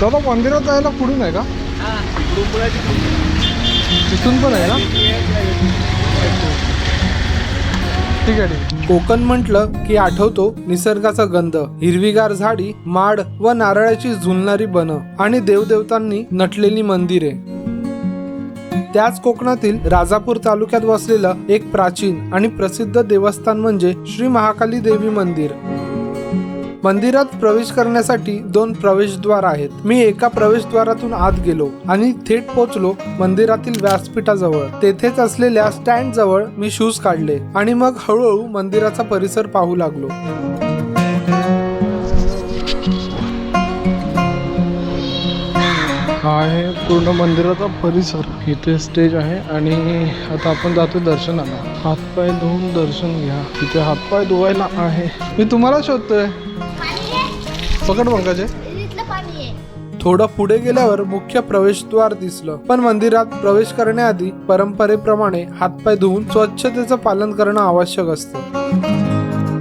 दादा मंदिरात जायला पुढून आहे का? तिथून पण आहे ना? ठीक आहे ठीक कोकण म्हटलं की आठवतो निसर्गाचा गंध हिरवीगार झाडी माड व नारळाची झुलणारी बन आणि देवदेवतांनी नटलेली मंदिरे. त्याच कोकणातील राजापूर तालुक्यात वसलेलं एक प्राचीन आणि प्रसिद्ध देवस्थान म्हणजे श्री महाकाली देवी मंदिर. मंदिरात प्रवेश करण्यासाठी दोन प्रवेशद्वार आहेत. मी एका प्रवेशद्वारातून आत गेलो आणि थेट पोचलो मंदिरातील व्यासपीठाजवळ. तेथेच असलेल्या स्टँड जवळ मी शूज काढले आणि मग हळूहळू मंदिराचा परिसर पाहू लागलो. हा आहे पूर्ण मंदिराचा परिसर. इथे स्टेज आहे आणि आता आपण जातो दर्शनाला. हातपाय धुवून दर्शन घ्या. इथे हातपाय धुवायला आहे. मी तुम्हाला शोधतोय. आहे पकड पंकज. इथलं पाणी आहे. थोडं पुढे गेल्यावर मुख्य प्रवेशद्वार दिसलं. पण मंदिरात प्रवेश करण्याआधी परंपरेप्रमाणे हातपाय धुवून स्वच्छतेचं पालन करणं आवश्यक असतं.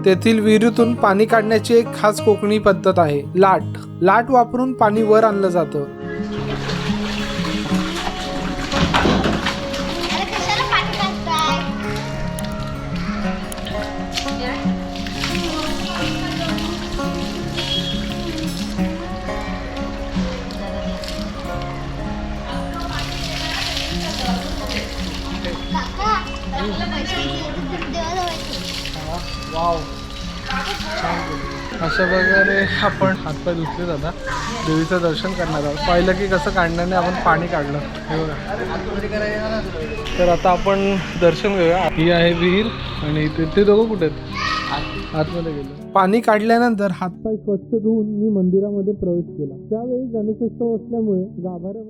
तेथील विहिरीतून पाणी काढण्याची एक खास कोकणी पद्धत आहे लाट. लाट वापरून पाणी वर आणलं जातं. वाव अशा प्रकारे आपण हातपाय धुतले दादा. देवीचं दर्शन करणार आहोत. पाहिलं की कसं काढण्याने आपण पाणी काढलं. हे बघा. तर आता आपण दर्शन घेऊया. ही आहे विहीर आणि ते ते दोघं कुठे आहेत? आतमध्ये गेलो. पाणी काढल्यानंतर हातपाय स्वच्छ धुवून मी मंदिरामध्ये प्रवेश केला. त्यावेळी गणेशोत्सव असल्यामुळे गाभाऱ्यामध्ये